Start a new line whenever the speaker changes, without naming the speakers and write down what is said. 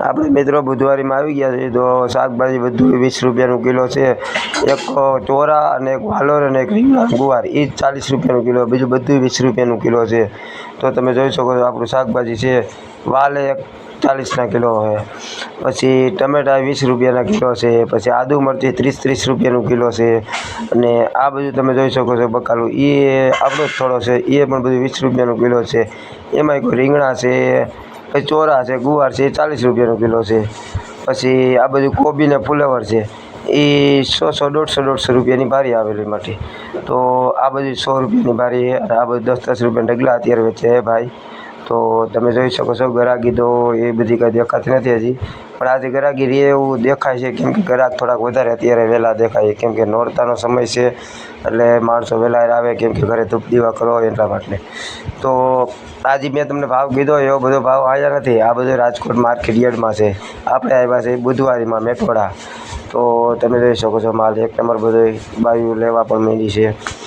આપણે મિત્રો બુધવારીમાં આવી ગયા છીએ તો શાકભાજી બધું વીસ રૂપિયાનું કિલો છે. એક ચોરા અને એક વાલોર અને એક રીંગણા ગુવાર એ ચાલીસ રૂપિયાનું કિલો, બીજું બધું વીસ રૂપિયાનું કિલો છે. તો તમે જોઈ શકો છો આપણું શાકભાજી છે. વાલ એક ચાલીસના કિલો છે. પછી ટમેટા વીસ રૂપિયાના કિલો છે. પછી આદુ મરચી ત્રીસ ત્રીસ રૂપિયાનું કિલો છે. અને આ બધું તમે જોઈ શકો છો બકાલું. એ આપણો જ થોડો છે. એ પણ બધું વીસ રૂપિયાનું કિલો છે. એમાંય કોઈ રીંગણા છે. પછી ચોરા છે, ગુવાર છે, એ ચાલીસ રૂપિયાનો કિલો છે. પછી આ બધું કોબી ને ફુલેવર છે, એ સો સો દોઢસો દોઢસો રૂપિયાની ભારી આવેલી માટે તો આ બધી સો રૂપિયાની ભારી આ બધું દસ દસ રૂપિયાના ઢગલા અત્યારે વેચે ભાઈ. તો તમે જોઈ શકો છો ગરાગી તો એ બધી કાંઈ દેખાતી નથી હજી. પણ આજે ગરાગી રહે એવું દેખાય છે કેમ કે ગ્રાહક થોડાક વધારે અત્યારે વહેલા દેખાય છે. કેમ નોરતાનો સમય છે એટલે માણસો વહેલા આવે કેમ કે ઘરે ધૂપ દીવા કરો એટલા માટે. તો આજે મેં તમને ભાવ કીધો એવો બધો ભાવ આવ્યા નથી. આ બધો રાજકોટ માર્કેટ યાર્ડમાં છે. આપણે આવ્યા છે બુધવારીમાં મેટોડા. તો તમે જોઈ શકો છો માલ એક નંબર બધો બાયું લેવા પણ માંડી છે.